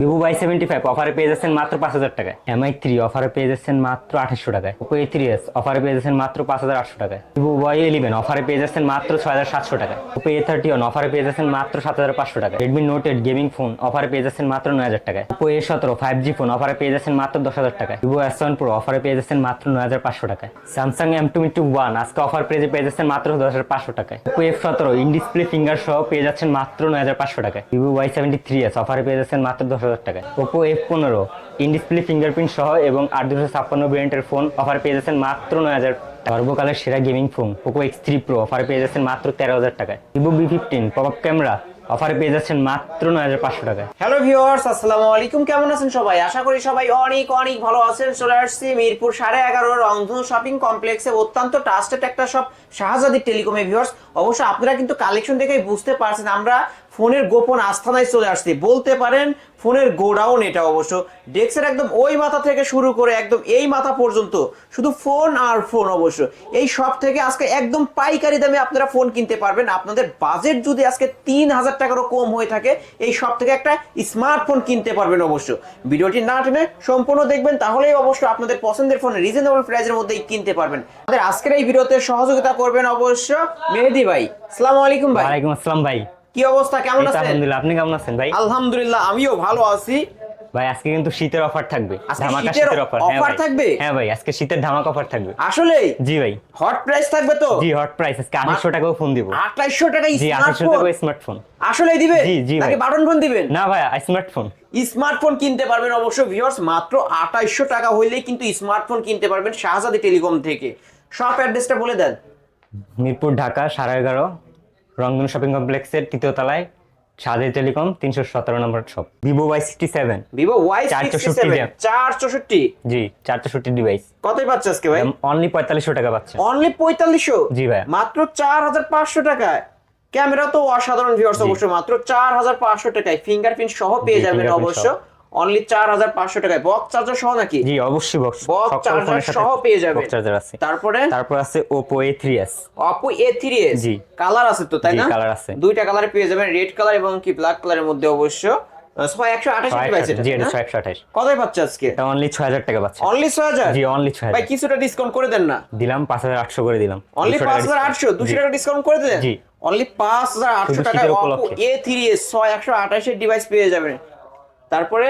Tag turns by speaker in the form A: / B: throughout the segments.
A: Vivo Y seventy five অফারে পেয়ে যাচ্ছেন মাত্র পাঁচ হাজার টাকায় এমআই থ্রি অফারে পেয়ে যাচ্ছেন মাত্র আঠাশশো টাকায় ওপো এ থ্রি এস অফারে পেয়ে যাচ্ছেন মাত্র পাঁচ হাজার আটশো টাকায় ভিভো ওয়াই ইলেভেন অফারে পেয়ে যাচ্ছেন মাত্র ছয় হাজার সাতশো টাকায় ওপো এ থার্টি ওয়ান অফারে পেয়ে যাচ্ছেন মাত্র সাত হাজার পাঁচশো টাকায় Redmi Note eight gaming phone অফারে পেয়ে যাচ্ছেন মাত্র নয় হাজার টাকায় ওপো এ সতেরো ফাইভ জি ফোন অফারে পেয়ে যাচ্ছেন মাত্র দশ হাজার টাকায় ভিভো এস প্রো অফারে পেয়ে যাচ্ছেন মাত্র নয় হাজার পাঁচশো টাকায় স্যামসাং এম টু ওয়ান আজকে অফার পেয়ে পেয়ে যাচ্ছেন মাত্র দশ হাজার পাঁচশো টাকায় ওপো এফ সতেরো ইন ডিসপ্লে ফিঙ্গার সহ পেয়ে যাচ্ছেন মাত্র নয় হাজার পাঁচশো টাকায় Vivo Y seventy three S অফারে পেয়ে যাচ্ছেন মাত্র দশ হাজার টাকায়। ওপো এফ পনেরো ইন ডিসপ্লে ফিঙ্গারপ্রিন্ট সহ এবং আট দুশো ছাপ্পান্ন ভেরিয়েন্টের ফোন অফার পেয়ে যাচ্ছেন মাত্র নয় হাজার সর্বকালের সেরা gaming phone Poco X three Pro অফারে পেয়ে যাচ্ছেন মাত্র তেরো হাজার টাকায়। Vivo B fifteen pop up camera অফারে পেয়ে যাচ্ছেন মাত্র নয় হাজার পাঁচশো টাকায়।
B: হ্যালো ভিউয়ার্স আসসালামু আলাইকুম। কেমন আছেন সবাই? আশা করি সবাই অনেক অনেক ভালো আছেন। চলে আসছি মিরপুর সাড়ে এগারো রংধনু শপিং কমপ্লেক্সে অত্যন্ত ট্রাস্টেড একটা সব শাহজাদি টেলিকমে ভিউয়ার্স অবশ্য আপনারা কিন্তু কালেকশন দেখেই বুঝতে পারছেন, আমরা ফোনের গোপন আস্থানায় চলে আসছি। বলতে পারেন, ফোনের গোডাউন এটা অবশ্য। ডেস্কের একদম ওই মাথা থেকে শুরু করে একদম এই মাথা পর্যন্ত, শুধু ফোন আর ফোন অবশ্য। এই সব থেকে আজকে একদম পাইকারি দামে আপনারা ফোন কিনতে পারবেন। আপনাদের বাজেট যদি আজকে তিন হাজার টাকারও কম হয়ে থাকে, এই সব থেকে একটা স্মার্টফোন কিনতে পারবেন অবশ্য। ভিডিওটি না টেনে সম্পূর্ণ দেখবেন, তাহলেই অবশ্য আপনাদের পছন্দের ফোন রিজনেবল প্রাইসের মধ্যেই কিনতে পারবেন। আমাদের আজকের এই ভিডিওতে সহযোগিতা করবেন অবশ্য মেহেদি ভাই। আসসালামু আলাইকুম ভাই।
A: ওয়ালাইকুম আসসালাম ভাই।
B: কি অবস্থা? কেমন আছেন?
A: আলহামদুলিল্লাহ। আপনি কেমন আছেন ভাই?
B: আলহামদুলিল্লাহ আমিও ভালো আছি।
A: ভাই আজকে কিন্তু শীতের অফার থাকবে। ধামাকা
B: শীতের
A: শীতের অফার।
B: থাকবে?
A: হ্যাঁ ভাই আজকে শীতের ধামাকা অফার থাকবে।
B: আসলে
A: জি ভাই।
B: হট প্রাইস থাকবে তো?
A: জি হট প্রাইস আজকে আঠাশশো টাকাও ফোন দিব।
B: আঠাইশশো টাকা
A: জি আঠাশশো
B: স্মার্টফোন
A: টাকা স্মার্টফোন
B: আসলে দিবে?
A: জি, জি।
B: নাকি বাটন ফোন দিবেন?
A: না ভাই স্মার্টফোন
B: স্মার্টফোন কিনতে পারবেন অবশ্য ভিউয়ার্স মাত্র আঠাইশশো টাকা হইলেই কিন্তু স্মার্টফোন কিনতে পারবেন শাহজাদি টেলিকম থেকে। শপ অ্যাড্রেসটা বলে দেন।
A: মিরপুর ঢাকা সাড়ে এগারো। রংধনু শপিং কমপ্লেক্সের তৃতীয় তলায় সাদে টেলিকম তিনশো সতেরো number shop Vivo Y sixty seven
B: Vivo Y
A: চার চৌষট্টি
B: চার চৌষট্টি
A: জি চার চৌষট্টি ডিভাইস
B: কতই পাচ্ছে আজকে ভাই?
A: অনলি পঁয়তাল্লিশশো টাকা পাচ্ছে।
B: অনলি পঁয়তাল্লিশশো?
A: জি ভাই।
B: মাত্র চার হাজার পাঁচশো টাকায়। ক্যামেরা তো অসাধারণ ভিউয়ার্স। অবশ্য মাত্র চার হাজার পাঁচশো টাকায়। ফিঙ্গারপ্রিন্ট সহ পেয়ে যাবেন অবশ্য। অনলি চার হাজার পাঁচশো টাকায়। বক্স চার্জার সহ নাকি?
A: জি অবশ্যই বক্স
B: charger সহ পেয়ে যাবেন।
A: চার্জার আছে।
B: তারপরে?
A: তারপর আছে Oppo A three S
B: Oppo A three S
A: G.
B: Colour আছে তো তাই না?
A: colour আছে।
B: দুইটা কালারে পেয়ে যাবেন রেড কালার এবং কি ব্ল্যাক কালারের মধ্যে অবশ্য। ছয় একশো আঠাশ এটা
A: জি এটা ছয় একশো আঠাশ।
B: কতই পাচ্ছে আজকে?
A: অনলি ছয় হাজার টাকা পাচ্ছে।
B: অনলি ছয় হাজার?
A: জি অনলি ছয়
B: ভাই কিছুটা ডিসকাউন্ট করে দেন না।
A: দিলাম পাঁচ হাজার আটশো করে দিলাম।
B: অনলি পাঁচ হাজার আটশো দুশো টাকা ডিসকাউন্ট করে দেন
A: জি।
B: অনলি পাঁচ হাজার আটশো টাকায়। এ থ্রি এস ছয় একশো আঠাশের ডিভাইস পেয়ে যাবেন। তারপরে?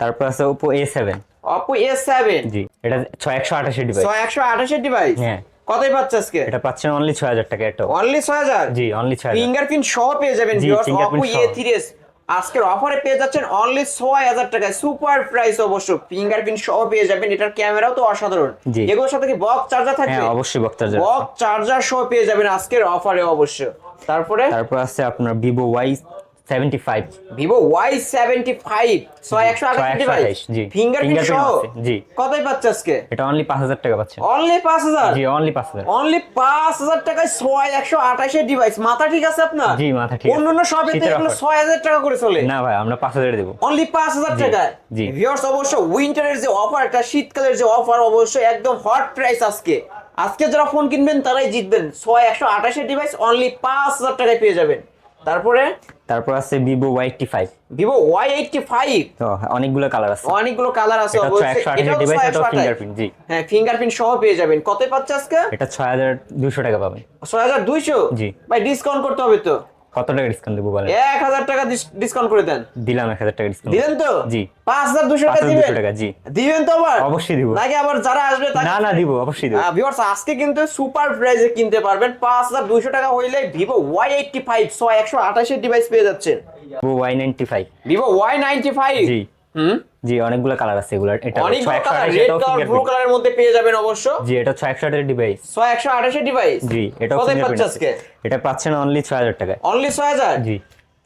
A: তারপর আছে Oppo A seven
B: Oppo A seven
A: জি এটা ছয় একশো আঠাশের ডিভাইস
B: ছয় একশো আঠাশের ডিভাইস
A: হ্যাঁ।
B: কতই পাচ্ছে আজকে?
A: এটা পাচ্ছেন অনলি ছয় হাজার টাকা এটা
B: অনলি ছয় হাজার?
A: জি অনলি ছয় হাজার।
B: ফিঙ্গারপ্রিন্ট সহ পেয়ে যাবেন অপো এ থ্রি এস আজকের অফারে পেয়ে যাচ্ছেন অনলি ছয় হাজার টাকায়। সুপার প্রাইস অবশ্য। ফিঙ্গারপ্রিন্ট সহ পেয়ে যাবেন। এটার ক্যামেরাও তো অসাধারণ। এগুলোর সাথে কি বক্স চার্জার থাকবে?
A: হ্যাঁ অবশ্যই বক্স চার্জার
B: বক্স চার্জার সহ পেয়ে যাবেন আজকের অফারে অবশ্য। তারপরে?
A: তারপর আছে আপনার Vivo Y seventy five
B: Vivo Y seventy five ছয় একশো আঠাশ
A: জি।
B: ফিঙ্গারপ্রিন্ট সহ।
A: জি।
B: কতই পাচ্ছে আজকে?
A: এটা অনলি পাঁচ হাজার টাকা পাচ্ছেন
B: অনলি পাঁচ হাজার?
A: জি অনলি পাঁচ হাজার।
B: অনলি পাঁচ হাজার টাকায় ছয় একশো আঠাশের ডিভাইস মাথা ঠিক আছে আপনার?
A: জি, মাথা ঠিক আছে।
B: অন্যান্য সবে তো এগুলো ছয় হাজার টাকা করে চলে।
A: না ভাই আমরা পাঁচ হাজার দেবো।
B: অনলি পাঁচ হাজার
A: জি,
B: টাকায়?
A: জি।
B: ভিউয়ার্স অবশ্য উইন্টারের যে শীতকালের যে অফার অবশ্যই একদম হট প্রাইস আজকে। আজকে যারা ফোন কিনবেন তারাই জিতবেন। ছয় একশো আঠাশের ডিভাইস অনলি পাঁচ হাজার টাকায় পেয়ে যাবেন। তারপরে?
A: তারপর আছে Vivo Y eighty five
B: Vivo Y eighty five
A: তো অনেকগুলো কালার আছে।
B: অনেকগুলো কালার আছে।
A: ফিঙ্গারপ্রিন্ট জি।
B: হ্যাঁ ফিঙ্গারপ্রিন্ট সহ পেয়ে যাবেন। কত পাচ্ছে আজকে?
A: এটা ছয় হাজার দুশো টাকা পাবেন।
B: ছয় হাজার দুইশো?
A: জি।
B: ভাই ডিসকাউন্ট করতে হবে তো।
A: কত টাকা ডিসকাউন্ট দেবো বলেন?
B: এক হাজার টাকা ডিসকাউন্ট করে দেন।
A: দিলাম এক হাজার টাকা ডিসকাউন্ট
B: দিলেন তো?
A: জি।
B: পাঁচ হাজার দুশো
A: পাঁচ
B: টাকা
A: হাজার দুশো
B: দিবেন?
A: টাকা জি।
B: দিবেন তো আবার?
A: অবশ্যই দিব।
B: নাকি আবার যারা আসবে
A: না না দিব অবশ্যই দিব।
B: ভিউয়ার্স আজকে কিন্তু সুপার প্রাইজে কিনতে পারবেন। পাঁচ হাজার দুইশো টাকা হইলে ভিভো ওয়াই এইটটি ফাইভ ছয় একশো আঠাশের ডিভাইস পেয়ে যাচ্ছেন।
A: Vivo Y ninety five
B: Vivo Y ninety five
A: জি।
B: হুম?
A: জি অনেকগুলো কালার আছে এগুলো এটা
B: অনেক কালার রেড কালার ব্লু কালারের মধ্যে পেয়ে যাবেন অবশ্য।
A: জি এটা ছয় একশো আঠাশের ডিভাইস
B: ছয় একশো আঠাশের ডিভাইস
A: জি এটাও
B: কত
A: fingerprint
B: পাচ্ছে
A: আছে।
B: আজকে?
A: এটা পাচ্ছেন অনলি ছয় হাজার টাকায়।
B: অনলি ছয় হাজার?
A: জি।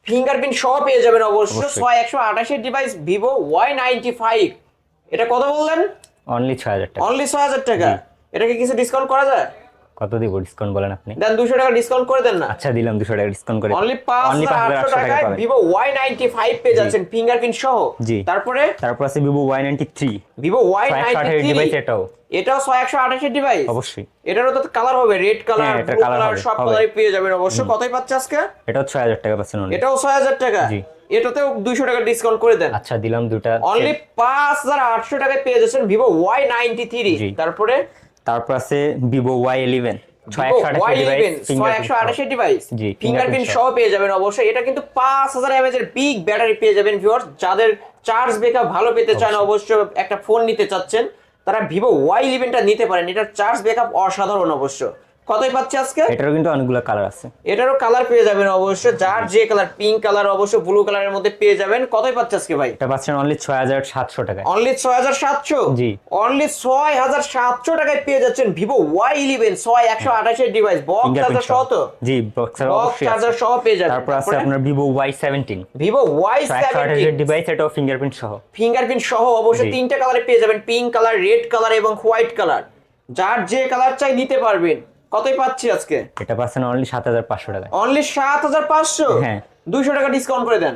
B: ফিঙ্গারপ্রিন্ট সহ পেয়ে যাবেন অবশ্য। ছয় একশো আঠাশের device Vivo Y ninety five এটা কত বললেন?
A: অনলি ছয় হাজার টাকা।
B: অনলি ছয় হাজার টাকা।
A: জি।
B: এটাকে কিছু ডিসকাউন্ট করা যায়?
A: কত দিব ডিসকাউন্ট বলেন আপনি?
B: দেন দুশো টাকা ডিসকাউন্ট করে দেন না।
A: আচ্ছা দিলাম দুশো টাকা ডিসকাউন্ট করে।
B: অনলি পাঁচ
A: Only
B: হাজার আটশো
A: 5,800
B: টাকায়
A: পাবেন।
B: ভিভো ওয়াই নাইনটি ফাইভ পেয়ে যাচ্ছেন ফিঙ্গারপ্রিন্ট সহ।
A: জি।
B: তারপরে?
A: তারপর আছে three
B: Vivo Y ninety
A: device এটাও।
B: এটাও ছয় একশো আঠাশের ডিভাইস
A: অবশ্যই।
B: এটারও তো কালার হবে রেড কালার
A: হ্যাঁ, এটা
B: ব্লু কালার সব। কালারই পেয়ে যাবেন অবশ্য। কতই পাচ্ছে আজকে?
A: এটাও ছয় হাজার টাকা পাচ্ছেন only।
B: এটাও ছয় হাজার টাকা।
A: জি।
B: এটাতেও দুইশো টাকা ডিসকাউন্ট করে দেন।
A: আচ্ছা দিলাম দুটা।
B: অনলি পাঁচ হাজার আটশো টাকায় পেয়ে যাচ্ছেন ভিভো ওয়াই নাইনটি থ্রি। তারপরে?
A: তারপর আছে ভিভো ওয়াই ইলেভেন
B: ফিঙ্গারপ্রিন্ট সহ। পেয়ে যাবেন অবশ্যই। এটা কিন্তু পাঁচ হাজার এমএচ এর বিগ ব্যাটারি পেয়ে যাবেন ভিউয়ার্স যাদের চার্জ ব্যাকআপ ভালো পেতে চান অবশ্য একটা ফোন নিতে চাচ্ছেন তারা ভিভো ওয়াই ইলেভেনটা নিতে পারেন। এটার চার্জ ব্যাকআপ অসাধারণ অবশ্য। কতই পাচ্ছে আজকে?
A: এটারও কিন্তু অনেকগুলো কালার আছে।
B: এটারও কালার পেয়ে যাবেন অবশ্য যার যে কালার পিঙ্ক কালার অবশ্য ব্লু কালারের মধ্যে পেয়ে যাবেন। কতই পাচ্ছে আজকে ভাই?
A: এটা পাচ্ছেন অনলি ছয় হাজার সাতশো টাকায়।
B: অনলি ছয় হাজার সাতশো?
A: জি।
B: অনলি ছয় হাজার সাতশো টাকায় পেয়ে যাচ্ছেন ভিভো ওয়াই ইলেভেন ছয় একশো আঠাশের ডিভাইস বক্স চার্জার সহ। তো?
A: জি
B: বক্স। চার্জার সহ পেয়ে যাবেন।
A: তারপর আছে আপনার Vivo Y seventeen
B: Vivo Y
A: একশো ডিভাইস এটাও ফিঙ্গারপ্রিন্ট সহ।
B: ফিঙ্গারপ্রিন্ট সহ অবশ্যই তিনটা কালারে পেয়ে যাবেন। পিঙ্ক কালার রেড কালার এবং হোয়াইট কালার যার যে কালার চাই নিতে পারবেন। কতই পাচ্ছি আজকে?
A: এটা পাচ্ছেন অনলি সাত হাজার পাঁচশো টাকায়।
B: অনলি সাত হাজার পাঁচশো?
A: হ্যাঁ।
B: দুইশো টাকা ডিসকাউন্ট করে দেন।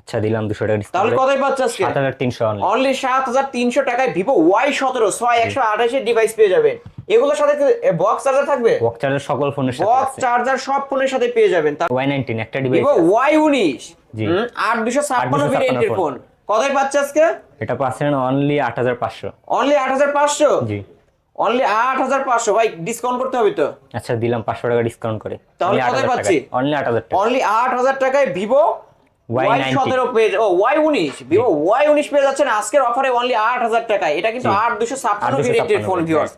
A: আচ্ছা দিলাম দুশো টাকা
B: তাহলে কতই পাচ্ছে আজকে?
A: সাত হাজার তিনশো অনলি
B: অনলি সাত হাজার তিনশো টাকায় ভিভো ওয়াই সতেরো ছয় একশো আঠাশের ডিভাইস পেয়ে যাবেন। এগুলোর সাথে বক্স চার্জার থাকবে?
A: বক্স চার্জার সকল ফোনের সাথে
B: বক্স চার্জার সব ফোনের সাথে পেয়ে যাবেন। তার
A: ওয়াই নাইনটিন একটা ডিভাইস
B: ভিভো ওয়াই উনিশ।
A: জি।
B: আট দুশো ছাপ্পান্ন
A: 8256
B: ভেরিয়েন্টের ফোন কতই পাচ্ছে আজকে?
A: এটা পাচ্ছেন অনলি আট হাজার পাঁচশো।
B: অনলি আট হাজার পাঁচশো?
A: জি।
B: অনলি আট হাজার পাঁচশো। ভাই ডিসকাউন্ট করতে হবে তো।
A: আচ্ছা দিলাম পাঁচশো টাকা ডিসকাউন্ট করে।
B: তাহলে কতই পাচ্ছি?
A: অনলি আট হাজার টাকা।
B: অনলি আট হাজার টাকায় ভিভো ওয়াই
A: Y90
B: সতেরো পেয়ে ও ওয়াই উনিশ। ভিভো ওয়াই উনিশ পেয়ে যাচ্ছেন। আজকের অফারে অনলি আট হাজার টাকায়। এটা কিন্তু আট দুশো ছাপ্পান্ন
A: 8256
B: ভেরিয়েন্টের ফোন ভিউয়ার্স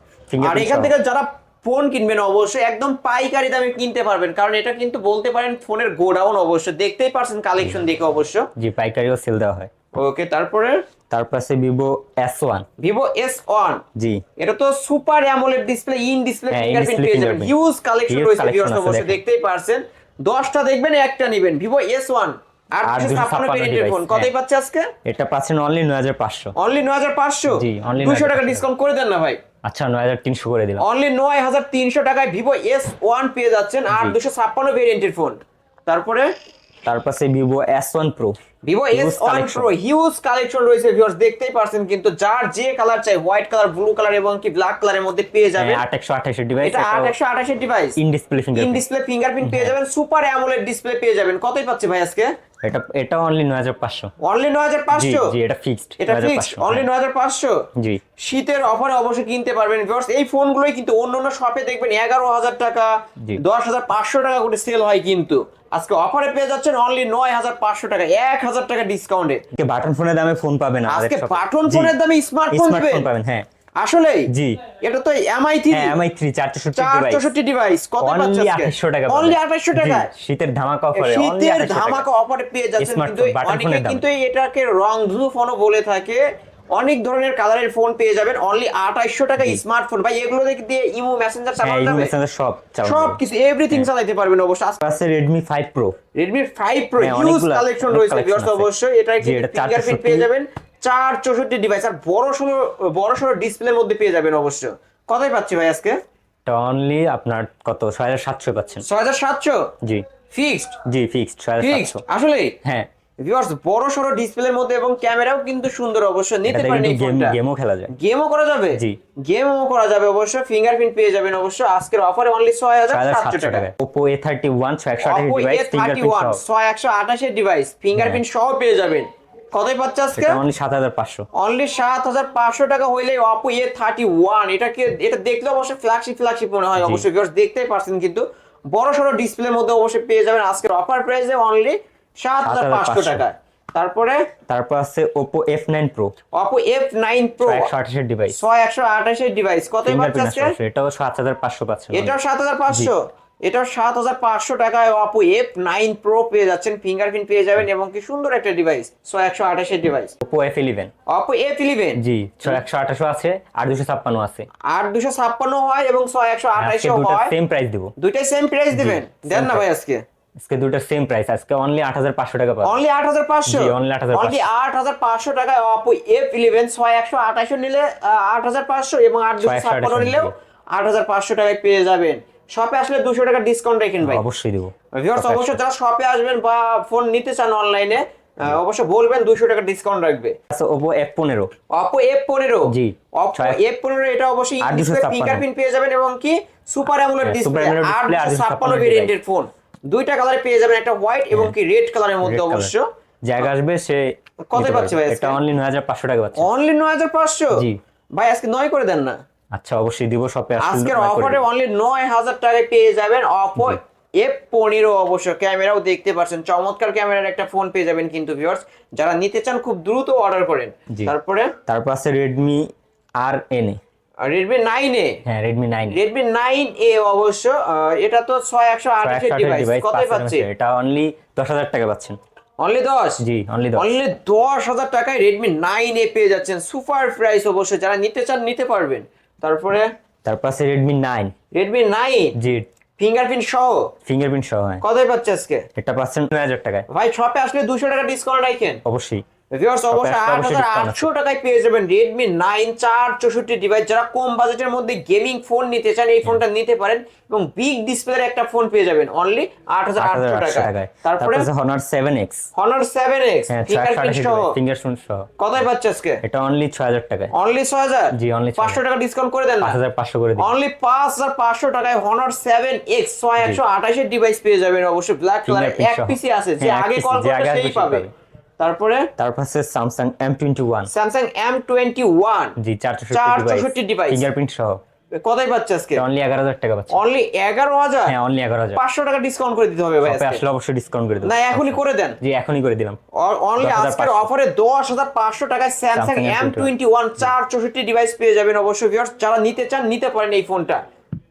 B: আর এখান থেকে যারা ফোন কিনবেন অবশ্যই একদম পাইকারি দামে কিনতে পারবেন। কারণ এটা কিন্তু বলতে পারেন ফোনের গোডাউন অবশ্য দেখতেই পারছেন কালেকশন দেখে অবশ্য।
A: জি পাইকারিও সেল দেওয়া হয়।
B: ওকে তারপরে?
A: তারপর আছে Vivo S one
B: Vivo S one
A: জি।
B: এটা তো super AMOLED display in display
A: হ্যাঁ,
B: ফিঙ্গারপ্রিন্ট পেয়ে যাবেন। হিউজ কালেকশন রয়েছে ভিউয়ার্স অবশ্যই দেখতেই পারছেন। দশটা দেখবেন একটা নেবেন। ভিভো এস ওয়ান আর
A: আর
B: দুশো ছাপ্পান্ন
A: 256
B: ভেরিয়েন্টের ফোন কতই
A: হ্যাঁ।
B: পাচ্ছে আজকে?
A: এটা পাচ্ছেন অনলি নয় হাজার পাঁচশো।
B: অনলি নয় হাজার পাঁচশো?
A: জি, only
B: দুশো টাকা ডিসকাউন্ট করে দেন না ভাই।
A: আচ্ছা নয় হাজার তিনশো করে দিলাম।
B: অনলি নয় হাজার তিনশো টাকায় ভিভো এস ওয়ান পেয়ে যাচ্ছেন আর দুশো ছাপ্পান্ন ভেরিয়েন্টের ফোন তারপরে?
A: তারপর Vivo S one Pro
B: Vivo
A: Huge
B: S one Pro huge collection রয়েছে ভিউয়ার্স দেখতেই পারছেন কিন্তু যার যে কালার চাই হোয়াইট কালার ব্লু কালার এবং কি ব্ল্যাক কালারের মধ্যে পেয়ে যাবেন।
A: আট একশো আঠাশের ডিভাইস
B: এটা আট একশো আঠাশের device
A: in display
B: in display fingerprint পেয়ে যাবেন সুপার অ্যামোলেড ডিসপ্লে পেয়ে যাবেন। কতই পাচ্ছে ভাই আজকে?
A: এটা এটা অনলি নয় হাজার পাঁচশো।
B: অনলি নয় হাজার
A: জি
B: পাঁচশো?
A: জি এটা ফিক্সড
B: এটা ফিক্সড অনলি নয় হাজার পাঁচশো?
A: জি।
B: শীতের অফারে অবশ্যই কিনতে পারবেন। ভিউয়ার্স এই ফোনগুলোই কিন্তু অন্য অন্য শপে দেখবেন এগারো হাজার টাকা
A: জি।
B: দশ হাজার পাঁচশো টাকা করে সেল হয় কিন্তু। আজকে অফারে পেয়ে যাচ্ছেন অনলি নয় হাজার পাঁচশো টাকা এক হাজার টাকা ডিসকাউন্টে
A: বাটন ফোনের দামে ফোন পাবেন
B: আজকে বাটন ফোনের দামে স্মার্টফোন
A: পাবেন হ্যাঁ।
B: আসলেই?
A: জি।
B: এটা তো এমআই থ্রি
A: হ্যাঁ এমআই থ্রি চারশোষট্টি ডিভাইস
B: কত
A: অনলি আঠাশশো টাকা
B: অনলি আঠাশশো টাকা
A: শীতের ধামাকা অফারে
B: শীতের ধামাকা অফারে পেয়ে যাচ্ছেন কিন্তু অনেকে কিন্তু এটাকে রং ফোনও বলে থাকে। অনেক ধরনের কালারের ফোন পেয়ে যাবেন অনলি আঠাইশশো টাকা স্মার্টফোন ভাই এগুলো দেখে দিয়ে ইমো মেসেঞ্জার
A: হ্যাঁ মেসেঞ্জার সব
B: সব কিছু এভরিথিং চালাতে পারবেন অবশ্যই
A: আছে Redmi five Pro
B: Redmi five Pro
A: হ্যাঁ,
B: হিউজ
A: অনেকগুলো-
B: কালেকশন
A: অনেক
B: রয়েছে। অবশ্যই। এটা ফিঙ্গারপ্রিন্ট পেয়ে যাবেন। চার চৌষট্টি ডিভাইস আর বড় সড়ো বড় সড়ো ডিসপ্লের মধ্যে পেয়ে যাবেন অবশ্য। কতই পাচ্ছি ভাই আজকে?
A: অনলি আপনার কত? ছয় হাজার সাতশো পাচ্ছেন।
B: ছয় হাজার সাতশো?
A: জি।
B: ফিক্সড
A: জি ফিক্সড ছয় হাজার সাতশো।
B: আসলে
A: হ্যাঁ।
B: ভিউয়ার্স বড় সড়ো ডিসপ্লের মধ্যে এবং ক্যামেরাও কিন্তু সুন্দর অবশ্যই নিতে পারেন এই
A: গেম
B: ফোনটা
A: গেমও খেলা যায়।
B: গেমও করা যাবে?
A: জি।
B: গেমও করা যাবে অবশ্য। ফিঙ্গারপ্রিন্ট পেয়ে যাবেন অবশ্য। আজকের অফারে অনলি ছয় হাজার
A: ছয় হাজার
B: সাতশো
A: সাতশো
B: টাকা।
A: ছয় একশো
B: এ
A: ডিভাইস
B: থার্টি
A: ফিঙ্গারপ্রিন্ট সহ।
B: ছয় একশো আঠাশের ডিভাইস ফিঙ্গারপ্রিন্ট সহ পেয়ে যাবেন। কতই পাচ্ছে আজকে?
A: অনলি 7500
B: অনলি 7500 টাকা হইলে অপো A31 এটা কি এটা দেখলে অবশ্যই ফ্ল্যাগশিপ ফ্ল্যাগশিপ মনে হয় অবশ্যই ভিউয়ার্স দেখতেই পারছেন কিন্তু। বড় সড়ো ডিসপ্লের মধ্যে অবশ্যই পেয়ে যাবেন আজকের অফার প্রাইসে অনলি
A: 7500
B: টাকায়। তারপরে?
A: তারপর আছে Oppo Oppo F9
B: Pro Oppo F9 Pro
A: 128 এর ডিভাইস
B: ছয় একশো আঠাশের ডিভাইস কতই পাচ্ছে আজকে?
A: এটাও 7500 পাচ্ছে।
B: এটাও 7500 এটা সাত হাজার পাঁচশো টাকায় আপু এফ নাইন প্রো পেয়ে যাচ্ছেন ফিঙ্গারপ্রিন্ট পেয়ে যাবেন এবং কি সুন্দর একটা ডিভাইস ছয় একশো আঠাশের device
A: Oppo F eleven
B: Oppo F eleven
A: জি ছয় একশো আঠাশো আছে আর দুশো ছাপ্পান্ন আছে।
B: আট দুশো ছাপ্পান্ন হয় এবং ছয় একশো
A: আঠাশো
B: হয়।
A: সেম প্রাইস দিব।
B: দুইটাই সেম প্রাইস দিবেন। দেন না ভাই আজকে?
A: আজকে দুটো সেম প্রাইস আজকে অনলি 8500 টাকা পাবেন।
B: অনলি 8500
A: জি অনলি 8500
B: অনলি 8500 টাকায় অপো F11 6128 নিলে 8500 এবং 8256 নিলেও 8500 টাকায় পেয়ে যাবেন। শপে আসলে দুশো টাকা ডিসকাউন্ট রাখেন ভাই।
A: অবশ্যই দিব।
B: ভিউয়ার্স অবশ্যই যারা শপে আসবেন বা ফোন নিতে চান অনলাইনে অবশ্যই বলবেন দুশো টাকা ডিসকাউন্ট রাখবে।
A: আছে ওপো এফ পনেরো।
B: অপো এফ পনেরো।
A: জি।
B: অপো এফ পনেরো এটা অবশ্যই। ফিঙ্গারপ্রিন্ট পেয়ে যাবেন এবং কি সুপার অ্যামোলেড ডিসপ্লে দুশো ছাপ্পান্ন ভেরিয়েন্টের ফোন দুইটা কালারে পেয়ে যাবেন একটা হোয়াইট এবং কি রেড কালারের মধ্যে অবশ্য।
A: জায়গা আসবে সে
B: কত পাচ্ছে ভাই
A: এটা অনলি নয় হাজার পাঁচশো টাকা পাচ্ছে।
B: অনলি নয় হাজার পাঁচশো?
A: জি।
B: ভাই আজকে নয় করে দেন না।
A: আচ্ছা অবশ্যই দিব শপে
B: আজকের অফারে অনলি নয় হাজার টাকায় পেয়ে যাবেন অপো এফ পনেরো অবশ্য ক্যামেরাও দেখতে পাচ্ছেন। চমৎকার ক্যামেরার একটা ফোন পেয়ে যাবেন কিন্তু ভিউয়ার্স যারা নিতে চান খুব দ্রুত অর্ডার করেন। তারপরে?
A: তারপর আছে Redmi R N A
B: Redmi nine A
A: হ্যাঁ Redmi nine
B: Redmi nine A অবশ্য এটা তো ছয় একশো আঠাশের ডিভাইস কত পাচ্ছে
A: এটা অনলি দশ হাজার টাকা পাচ্ছেন।
B: অনলি দশ?
A: জি অনলি দশ।
B: অনলি দশ হাজার টাকায় রেডমি নাইন এ পেয়ে যাচ্ছেন। সুপার প্রাইস অবশ্যই। যারা নিতে চান নিতে পারবেন। তারপরে?
A: তারপর আছে রেডমি নাইন
B: রেডমি নাইন
A: জি।
B: ফিঙ্গারপ্রিন্ট সহ?
A: ফিঙ্গারপ্রিন্ট সহ হ্যাঁ।
B: কতই পাচ্ছে আজকে?
A: এটা পাচ্ছেন নয় হাজার টাকায়।
B: ভাই শপে আসলে দুশো টাকা ডিসকাউন্ট রাখেন।
A: অবশ্যই।
B: ভিউয়ার্স অবশ্যই আট হাজার আটশো টাকায় পেয়ে যাবেন রেডমি নাইন চার চৌষট্টি ডিভাইস যারা কম বাজেটের মধ্যে গেমিং ফোন নিতে চান এই ফোনটা নিতে পারেন এবং বিগ ডিসপ্লের একটা ফোন পেয়ে যাবেন অনলি আট হাজার আটশো
A: হাজার আটশো
B: টাকা
A: টাকায়।
B: তারপরে
A: তারপরে Honor seven X
B: Honor seven X
A: ছয় একশো
B: ফিঙ্গারপ্রিন্ট সহ।
A: ফিঙ্গারপ্রিন্ট
B: পাচ্ছে আজকে?
A: এটা অনলি ছয় হাজার টাকায়।
B: অনলি ছয় হাজার?
A: জি, 6,000
B: পাঁচশো টাকা ডিসকাউন্ট করে দেন
A: পাঁচ হাজার পাঁচশো করে
B: অনলি পাঁচ হাজার পাঁচশো টাকায় হনার সেভেন এক্স ছয় একশো আঠাশের ডিভাইস পেয়ে যাবেন অবশ্যই। ব্ল্যাক কালার এক পিসি আছে। যে
A: হ্যাঁ,
B: আগে কল
A: যে আগে
B: সেই পাবে। তারপরে?
A: তারপর আছে Samsung M twenty one
B: Samsung M twenty one
A: জি চারশো
B: চার
A: ডিভাইস
B: চৌষট্টি device।
A: ফিঙ্গারপ্রিন্ট সহ।
B: কতই পাচ্ছে আজকে?
A: অনলি এগারো হাজার টাকা পাচ্ছে।
B: অনলি এগারো হাজার?
A: হ্যাঁ অনলি এগারো হাজার।
B: পাঁচশো টাকা ডিসকাউন্ট করে দিতে হবে ভাই আজকে।
A: আসলে অবশ্যই ডিসকাউন্ট করে দেবো।
B: না এখনই করে দেন।
A: জি এখনই করে দিলাম।
B: অনলি
A: 10,500
B: আজকের অফারে দশ হাজার পাঁচশো টাকায় Samsung
A: Samsung
B: M twenty one চার চৌষট্টি ডিভাইস পেয়ে যাবেন অবশ্যই viewers। যারা নিতে চান নিতে পারেন এই ফোনটা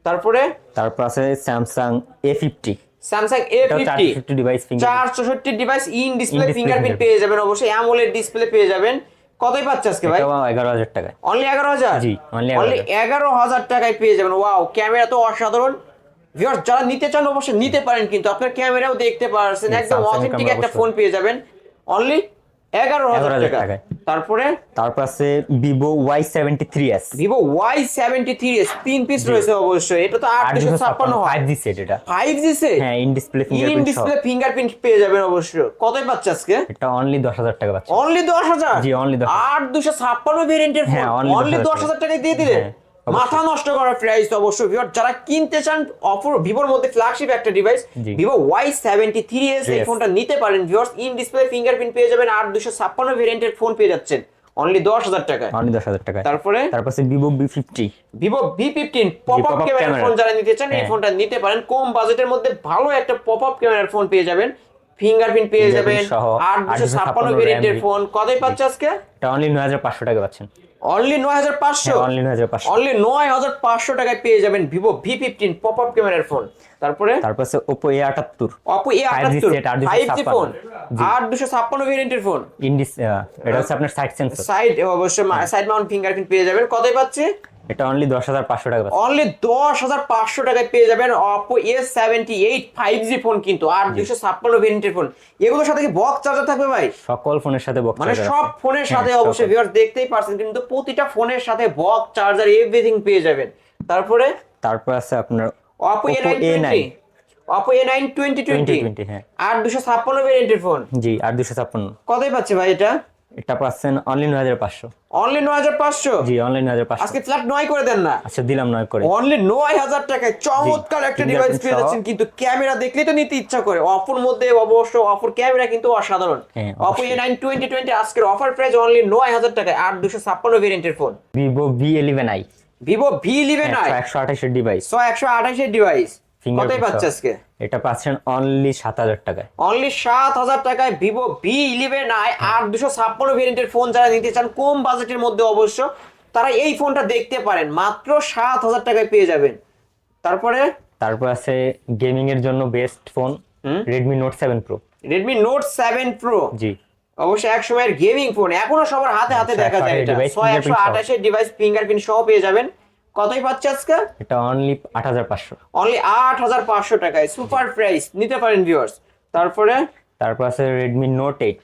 B: তারপরে?
A: তারপর আছে Samsung A fifty
B: Samsung A fifty
A: fifty device
B: চার চৌষট্টি ডিভাইস ইন ডিসপ্লে ফিঙ্গারপ্রিন্ট পেয়ে যাবেন। অবশ্যই অ্যামোলেড ডিসপ্লে পেয়ে যাবেন। কতই পাচ্ছে আজকে ভাই?
A: এগারো হাজার টাকায়।
B: অনলি এগারো হাজার?
A: জি,
B: অনলি এগারো হাজার। টাকায় পেয়ে যাবেন। ওয়াও ক্যামেরা তো অসাধারণ। ভিউয়ার্স যারা নিতে চান অবশ্যই নিতে পারেন কিন্তু আপনার ক্যামেরাও দেখতে পারছেন। একদম অথেন্টিক একটা ফোন পেয়ে যাবেন। অনলি এগারো হাজার
A: 11,000
B: টাকা। তারপরে?
A: তারপর আছে Vivo Y seventy three S
B: Vivo Y seventy three S তিন পিস রয়েছে অবশ্যই। এটা তো আট দুশো
A: দুশো
B: ছাপ্পান্ন
A: ফাইভ জি সেট এটা।
B: ফাইভ জি সে
A: হ্যাঁ in display
B: in display fingerprint পেয়ে যাবেন অবশ্য কতই পাচ্ছে আজকে?
A: এটা অনলি দশ হাজার টাকা পাচ্ছে।
B: অনলি দশ হাজার?
A: জি, only 10,000
B: আট দুশো ছাপ্পান্ন ভেরিয়েন্টের ফোন অনলি দশ হাজার টাকায়। দিয়ে দিলেন
A: হ্যাঁ, অবশ্যই।
B: মাথা নষ্ট করার প্রাইস অবশ্যই ভিউয়ার যারা কিনতে চান অপর ভিভোর মধ্যে ফ্ল্যাগশিপ একটা device Vivo Y seventy three S এই. ফোনটা নিতে পারেন ভিউয়ার্স ইন ডিসপ্লে ফিঙ্গারপ্রিন্ট পেয়ে যাবেন আর দুশো ছাপ্পান্ন ভেরিয়েন্টের ফোন পেয়ে যাচ্ছেন অনলি দশ হাজার টাকায়।
A: অনলি দশ হাজার টাকায়।
B: তারপরে?
A: তারপর Vivo B fifty
B: Vivo V fifteen pop up ক্যামেরার ফোন যারা নিতে চান এই
A: হ্যাঁ।
B: ফোনটা নিতে পারেন কম বাজেটের মধ্যে ভালো একটা পপ আপ ক্যামেরার ফোন পেয়ে যাবেন ফিঙ্গারপ্রিন্ট পেয়ে যাবেন আট দুশো ছাপ্পান্ন ভেরিয়েন্টের ফোন কতই পাচ্ছে আজকে?
A: অনলি নয় হাজার পাঁচশো টাকা পাচ্ছেন।
B: অনলি নয় হাজার পাঁচশো?
A: অনলি নয় হাজার পাঁচশো।
B: অনলি নয় হাজার পাঁচশো টাকায় পেয়ে যাবেন Vivo V fifteen pop up ক্যামেরার ফোন তারপরে?
A: তারপর আছে ওপো এ আটাত্তর।
B: ওপো এ
A: 5G
B: আটাত্তর ফাইভ জি ফোন আট দুশো ছাপ্পান্ন। ভেরিয়েন্টের ফোন
A: ইন্ডিস এটা হচ্ছে আপনার সাইড সেন্সর
B: সাইড অবশ্যই সাইড মাউন্ট ফিঙ্গারপ্রিন্ট পেয়ে যাবেন। কতই পাচ্ছে?
A: এটা অনলি দশ হাজার পাঁচশো টাকা
B: অনলি দশ হাজার পাঁচশো টাকায় পেয়ে যাবেন Oppo S seventy eight five G phone কিন্তু আর দুশো ছাপ্পান্ন ভেরিয়েন্টের ফোন এগুলোর সাথে কি বক্স চার্জার থাকবে ভাই?
A: সকল ফোনের সাথে বক্স
B: মানে সব ফোনের সাথে
A: হ্যাঁ,
B: অবশ্যই ভিউয়ার্স দেখতেই পারছেন কিন্তু প্রতিটা ফোনের সাথে বক্স চার্জার এভরিথিং পেয়ে যাবেন। তারপরে?
A: তারপর আছে আপনার
B: Oppo A nine
A: A9
B: twenty Oppo A nine twenty twenty
A: 2020 হ্যাঁ।
B: আর দুশো ছাপ্পান্ন ভেরিয়েন্টের ফোন
A: জি আর দুশো ছাপ্পান্ন।
B: কতই পাচ্ছে ভাই এটা?
A: এটা পাচ্ছেন অনলি নয় হাজার পাঁচশো।
B: অনলি নয় হাজার পাঁচশো?
A: জি অনলি নয় হাজার পাঁচশো।
B: আজকে ফ্ল্যাট নয় করে দেন না।
A: আচ্ছা দিলাম নয় করে।
B: অনলি নয় হাজার টাকায় চমৎকার একটা ডিভাইস পেয়ে যাচ্ছেন কিন্তু ক্যামেরা দেখলেই তো নিতে ইচ্ছা করে। অফুর মধ্যে অবশ্য অফুর ক্যামেরা কিন্তু অসাধারণ। Oppo A nine twenty twenty আজকের অফার প্রাইস অনলি নয় হাজার টাকায় আট দুশো ছাপ্পান্ন ভেরিয়েন্টের phone
A: Vivo V eleven i
B: Vivo V eleven i
A: একশো আঠাশের ডিভাইস
B: ছয় একশো আঠাশের ডিভাইস কতই
A: Fingerprint
B: পাচ্ছে
A: সহ।
B: আজকে?
A: এটা পাচ্ছেন অনলি সাত হাজার টাকায়।
B: অনলি সাত হাজার টাকায় ভিভো ভি ইলেভেন আই আট দুশো ছাপ্পান্ন ভেরিয়েন্টের ফোন যারা নিতে চান কম বাজেটের মধ্যে অবশ্য তারা এই ফোনটা দেখতে পারেন। মাত্র সাত হাজার টাকায় পেয়ে যাবেন। তারপরে?
A: তারপর আছে গেমিং এর জন্য best phone? Redmi Note seven Pro
B: Redmi Note seven Pro
A: জি।
B: অবশ্যই এক সময়ের গেমিং ফোন এখনও সবার হাতে হাতে দেখা যায় এটা। ছয় একশো। আঠাশের ডিভাইস ফিঙ্গারপ্রিন্ট সহ পেয়ে যাবেন। কতই পাচ্ছে আজকে?
A: এটা অনলি আট হাজার পাঁচশো।
B: অনলি আট হাজার পাঁচশো টাকায়। সুপার প্রাইস নিতে পারেন ভিউয়ার্স তারপরে?
A: তারপর আছে Redmi Note eight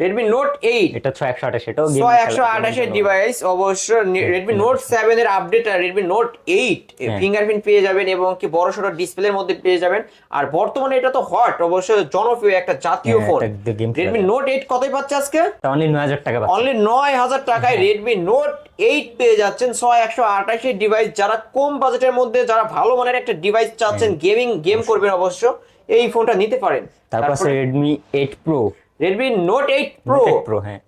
B: Redmi Note eight
A: এটা ছয় একশো আঠাশ এটাও
B: ছয় একশো আঠাশের ডিভাইস অবশ্য রেডমি নোট সেভেন এর আপডেট আর রেডমি নোট এইট
A: হ্যাঁ।
B: ফিঙ্গারপ্রিন্ট পেয়ে যাবেন এবং কি বড় সড়ো ডিসপ্লের মধ্যে পেয়ে যাবেন। আর বর্তমানে এটা তো হট অবশ্য জনপ্রিয় একটা জাতীয়
A: হ্যাঁ,
B: ফোন রেডমি নোট এইট কতই পাচ্ছে আজকে?
A: অনলি নয় হাজার টাকা।
B: অনলি নয় হাজার টাকায়
A: হ্যাঁ।
B: রেডমি নোট এইট পেয়ে যাচ্ছেন ছয় একশো আঠাশের ডিভাইস যারা কম বাজেটের মধ্যে যারা ভালো মানের একটা ডিভাইস চাচ্ছেন গেমিং গেম করবেন অবশ্য এই ফোনটা নিতে পারেন।
A: তারপর Redmi eight Pro
B: Redmi Note eight Pro
A: Pro হ্যাঁ।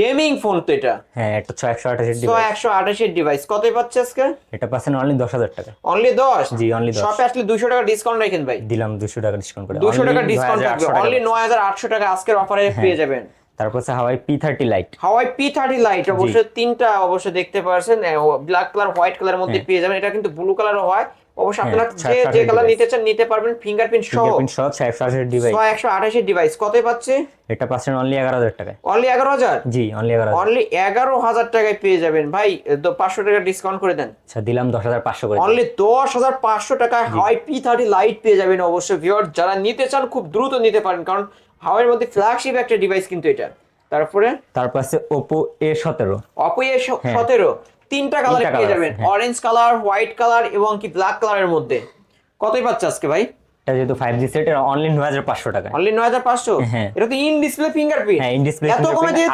B: গেমিং ফোন তো এটা।
A: হ্যাঁ এটা ছয় একশো আঠাশের
B: ছয় একশো আঠাশের ডিভাইস কতই পাচ্ছে আজকে?
A: এটা পাচ্ছেন অনলি দশ হাজার টাকা।
B: অনলি দশ?
A: জি, only 10
B: শপে আসলে দুশো টাকা ডিসকাউন্ট রাখেন ভাই।
A: দিলাম দুশো টাকা ডিসকাউন্ট করে।
B: দুশো টাকা ডিসকাউন্ট থাকবে অনলি নয় হাজার আটশো টাকা আজকের অফারে
A: হ্যাঁ।
B: পেয়ে যাবেন।
A: তারপর আছে Huawei P thirty lite
B: Huawei P thirty lite অবশ্যই তিনটা অবশ্যই দেখতে পারছেন। ব্ল্যাক কালার হোয়াইট কালার মধ্যে
A: হ্যাঁ।
B: পেয়ে যাবেন। এটা কিন্তু ব্লু কালারও হয়। অবশ্যই আপনারা
A: হ্যাঁ,
B: যে যে কালার নিতে চান নিতে পারবেন ফিঙ্গারপ্রিন্ট সহ।
A: ফিঙ্গারপ্রিন্ট সহ ছয় একশো আঠাশের ডিভাইস
B: ছয় একশো আঠাশের ডিভাইস কত পাচ্ছে?
A: এটা পাচ্ছেন অনলি এগারো হাজার টাকায়।
B: অনলি এগারো হাজার?
A: জি অনলি এগারো হাজার।
B: অনলি এগারো হাজার টাকায় পেয়ে যাবেন। ভাই পাঁচশো টাকা ডিসকাউন্ট করে দেন।
A: আচ্ছা দিলাম দশ হাজার পাঁচশো করে।
B: অনলি দশ হাজার পাঁচশো টাকায় হাওয়াই পি থার্টি লাইট পেয়ে যাবেন অবশ্যই ভিওর যারা নিতে চান খুব দ্রুত নিতে পারেন। কারণ হাওয়াইয়ের মধ্যে ফ্ল্যাগশিপ একটা ডিভাইস কিন্তু এটা। তারপরে?
A: তারপর আছে ওপো এ সতেরো।
B: অপো এ সতেরো। তিনটা কালার পেয়ে যাবেন। অরেঞ্জ কালার হোয়াইট কালার এবং কি ব্ল্যাক কালারের মধ্যে। কতই পাচ্ছে আজকে ভাই?
A: এটা যেহেতু 5G সেট এটা অনলি নয় হাজার পাঁচশো টাকা
B: অনলি নয় হাজার পাঁচশো?
A: হ্যাঁ।
B: এটা তো ইন ডিসপ্লে ফিঙ্গারপ্রিন্ট
A: হ্যাঁ, ইন ডিসপ্লে
B: এত কমে দিয়ে।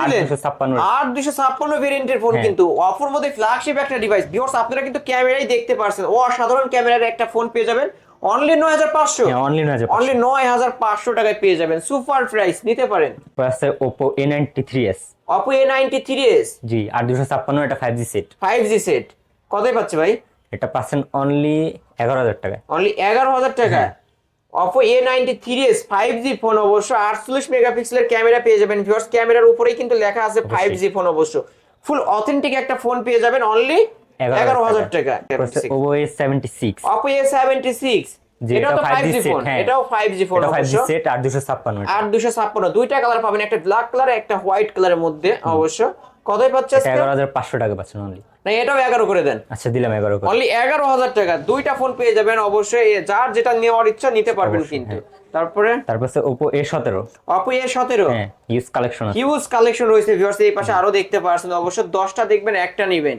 A: আট দুশো ছাপ্পান্ন
B: ভেরিয়েন্টের ফোন। কিন্তু। অফার মধ্যে ফ্ল্যাগশিপ একটা ডিভাইস ভিউয়ার্স আপনারা কিন্তু ক্যামেরাই দেখতে পারছেন। ও অসাধারণ ক্যামেরার একটা ফোন পেয়ে যাবেন। অনলি নয় হাজার পাঁচশো।
A: হ্যাঁ অনলি নয় হাজার
B: অনলি নয় হাজার পাঁচশো টাকায় পেয়ে যাবেন। সুপার প্রাইস নিতে পারেন।
A: আছে Oppo A ninety three S
B: Oppo A ninety three S
A: জি আর দুশো ছাপ্পান্ন এটা five G set
B: five G set কতই পাচ্ছে ভাই?
A: এটা পাচ্ছেন অনলি এগারো হাজার টাকায়।
B: অনলি এগারো হাজার টাকা।
A: হ্যাঁ।
B: Oppo A ninety three S five G phone অবশ্য। আটচল্লিশ মেগাপিক্সেলের ক্যামেরা পেয়ে যাবেন। ভিউয়ার্স ক্যামেরার উপরেই কিন্তু লেখা আছে ফাইভ জি ফোন অবশ্য। ফুল অথেন্টিক একটা ফোন পেয়ে যাবেন অনলি এগারো হাজার টাকা।
A: Oppo A seventy six
B: Oppo A seventy six এটাও
A: এটা
B: তো ফাইভ
A: 5G
B: জি
A: set,
B: ফোন
A: হ্যাঁ।
B: এটাও ফোন
A: এটা ফাইভ জি
B: অবশ্য।
A: সেট আর দুশো ছাপ্পান্ন
B: আর দুশো ছাপ্পান্ন দুইটা কালার পাবেন একটা ব্ল্যাক কালার একটা হোয়াইট কালারের মধ্যে অবশ্য। কতই পাচ্ছে
A: এগারো হাজার পাঁচশো টাকা পাচ্ছেন অনলি
B: না এটাও এগারো করে দেন।
A: আচ্ছা দিলাম এগারো
B: অনলি এগারো হাজার টাকা দুইটা ফোন পেয়ে যাবেন অবশ্যই যার যেটা নেওয়ার ইচ্ছা নিতে পারবেন কিন্তু।
A: হ্যাঁ।
B: তারপরে?
A: তারপর ওপো এ সতেরো।
B: এ সতেরো।
A: হ্যাঁ ইউজ কালেকশন
B: হিউজ কালেকশন রয়েছে ভিউয়ার্স এই পাশে আরও দেখতে পারছেন অবশ্য দশটা দেখবেন একটা নিবেন।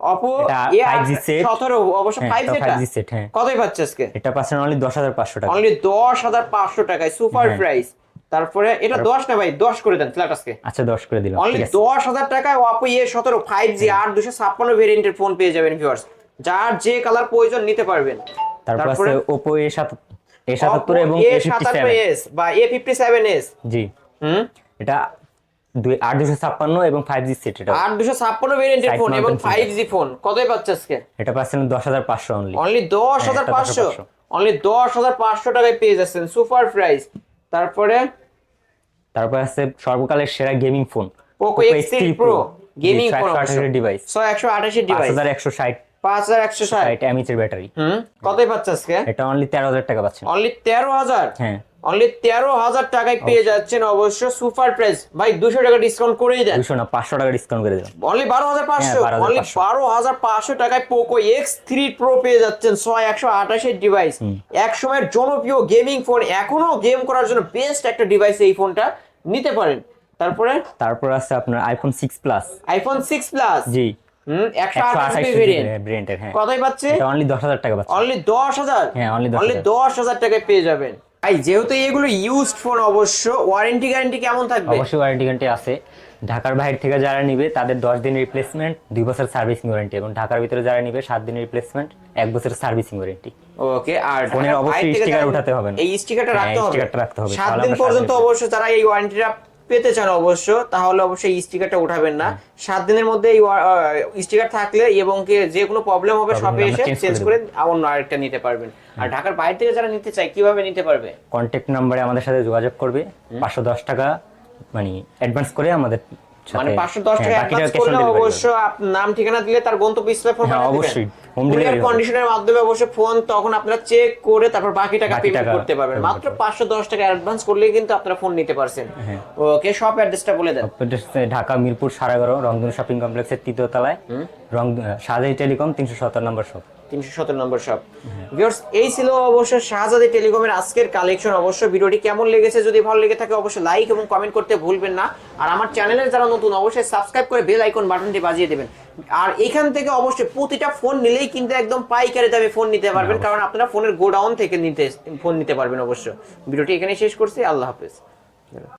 B: অপো
A: এটা
B: এ
A: 5G set।
B: সতেরো অবশ্য
A: হ্যাঁ,
B: ফাইভ
A: এটা
B: যেটা
A: 5G set, হ্যাঁ।
B: কতই পাচ্ছে আজকে?
A: এটা পাচ্ছেন অনলি দশ হাজার পাঁচশো টাকা।
B: অনলি দশ হাজার পাঁচশো টাকায় সুপার
A: হ্যাঁ।
B: প্রাইস তারপরে এটা দশ না ভাই? দশ করে দেন ফ্ল্যাট আজকে।
A: আচ্ছা দশ করে দিলাম
B: অনলি দশ হাজার টাকায় অপো এ সতেরো ফাইভ জি আর দুশো ছাপ্পান্ন ভেরিয়েন্টের ফোন পেয়ে যাবেন ভিউয়ার্স যার যে কালার প্রয়োজন নিতে পারবেন।
A: তারপর আছে ওপো এ সাত এ সাতাত্তর এবং
B: এ সাতাত্তর এস বা এ ফিফটি সেভেন এস
A: জি।
B: হুম?
A: এটা দুই আট দুশো ছাপ্পান্ন এবং ফাইভ জি সেট এটা
B: আর দুশো ছাপ্পান্ন ভেরিয়েন্টের ফোন এবং ফাইভ জি ফোন কতই পাচ্ছে আজকে?
A: এটা পাচ্ছেন দশ হাজার পাঁচশো অনলি
B: অনলি দশ
A: হ্যাঁ,
B: হাজার পাঁচশো। অনলি দশ হাজার পাঁচশো টাকায় পেয়ে যাচ্ছেন সুপার প্রাইস তারপরে?
A: তারপর আছে সর্বকালের সেরা gaming phone
B: Poco X three Pro gaming phone
A: device
B: ছয় একশো আঠাশি ডিভাইস
A: হাজার একশো ষাট।
B: পাঁচ হাজার একশো ষাট।
A: ব্যাটারি
B: হুম কতই পাচ্ছে আজকে?
A: এটা অনলি তেরো হাজার টাকা পাচ্ছেন।
B: অনলি তেরো হাজার?
A: হ্যাঁ।
B: অনলি তেরো হাজার টাকায় পেয়ে যাচ্ছেন অবশ্য সুপার প্রাইস। ভাই দুশো টাকা ডিসকাউন্ট করেই দেন।
A: দুশো না পাঁচশো টাকা ডিসকাউন্ট করে দিলাম।
B: অনলি বারো হাজার পাঁচশো।
A: হ্যাঁ, 12,500
B: অনলি বারো হাজার পাঁচশো টাকায় পোকো এক্স থ্রি প্রো পেয়ে যাচ্ছেন ছয় একশো আঠাশের ডিভাইস এক সময়ের জনপ্রিয় গেমিং ফোন এখনও গেম করার জন্য বেস্ট একটা ডিভাইস এই ফোনটা নিতে পারেন। তারপরে?
A: তারপর আছে আপনার iPhone six plus
B: iPhone six plus
A: জি। ব্র্যান্ডের হ্যাঁ।
B: কতই পাচ্ছে?
A: অনলি দশ হাজার টাকা
B: অনলি দশ হাজার?
A: হ্যাঁ,
B: অনলি দশ হাজার টাকায় পেয়ে যাবেন। ভাই যেহেতু এগুলো ইউজড ফোন অবশ্য ওয়ারেন্টি গ্যারান্টি কেমন থাকবে
A: অবশ্যই ওয়ারেন্টি গ্যারান্টি আছে ঢাকার বাইরে থেকে যারা নিবে তাদের দশ দিন রিপ্লেসমেন্ট দুই বছর সার্ভিসিং ওয়ারেন্টি এবং ঢাকার ভিতরে যারা নিবে সাত দিন রিপ্লেসমেন্ট এক বছরের সার্ভিসিং ওয়ারেন্টি
B: ওকে আর
A: ফোনের অবশ্যই
B: যারা-
A: উঠাতে হবে।
B: এই স্টিকারটা
A: হ্যাঁ,
B: রাখতে হবে
A: sticker-টা রাখতে হবে।
B: সাত দিন পর্যন্ত অবশ্য তারা এই ওয়ারেন্টিটা পেতে চান অবশ্য তাহলে অবশ্যই স্টিকারটা উঠাবেন না। সাত দিনের মধ্যে এই স্টিকার থাকলে এবং যে কোনো প্রবলেম হবে
A: সব
B: শপে এসে চেঞ্জ
A: করে
B: অন্য আরেকটা নিতে পারবেন। আর ঢাকার বাইরে থেকে যারা নিতে চায় কীভাবে নিতে পারবে?
A: কন্ট্যাক্ট নাম্বারে আমাদের সাথে যোগাযোগ করবে। পাঁচশো দশ টাকা মানে অ্যাডভান্স করে আমাদের
B: মানে পাঁচশো দশ
A: হ্যাঁ,
B: টাকা অ্যাডভান্স করলে অবশ্য নাম ঠিকানা দিলে তার গন্তব্য ফোন
A: হ্যাঁ, অবশ্যই। Home delivery হবে।
B: কন্ডিশনের মাধ্যমে অবশ্যই ফোন তখন আপনারা চেক করে তারপর বাকি টাকা পেমেন্ট করতে পারবেন। মাত্র
A: করতে
B: পাঁচশো দশ টাকা অ্যাডভান্স করলেই কিন্তু আপনারা ফোন নিতে পারছেন। ওকে শপ অ্যাড্রেসটা বলে দেন।
A: ঢাকা মিরপুর সাড়ে এগারো রংধনু শপিং কমপ্লেক্সের তৃতীয় তলায়। রং শাহজাহি টেলিকম তিনশো সত্তর নম্বর শপ
B: তিনশো সতেরো নম্বর শপ ভিউয়ার্স এই ছিল অবশ্য শাহজাদি টেলিকমের আজকের কালেকশন অবশ্য ভিডিওটি কেমন লেগেছে যদি ভালো লেগে থাকে অবশ্যই লাইক এবং কমেন্ট করতে ভুলবেন না। আর আমার চ্যানেলের যারা নতুন অবশ্যই সাবস্ক্রাইব করে বেল আইকন বাটনটি বাজিয়ে দেবেন। আর এখান থেকে অবশ্যই প্রতিটা ফোন নিলেই কিন্তু একদম পাইকারি দামে ফোন নিতে পারবেন কারণ আপনারা ফোনের গোডাউন থেকে নিতে ফোন নিতে পারবেন অবশ্য ভিডিওটি এখানে শেষ করছি আল্লাহ হাফেজ।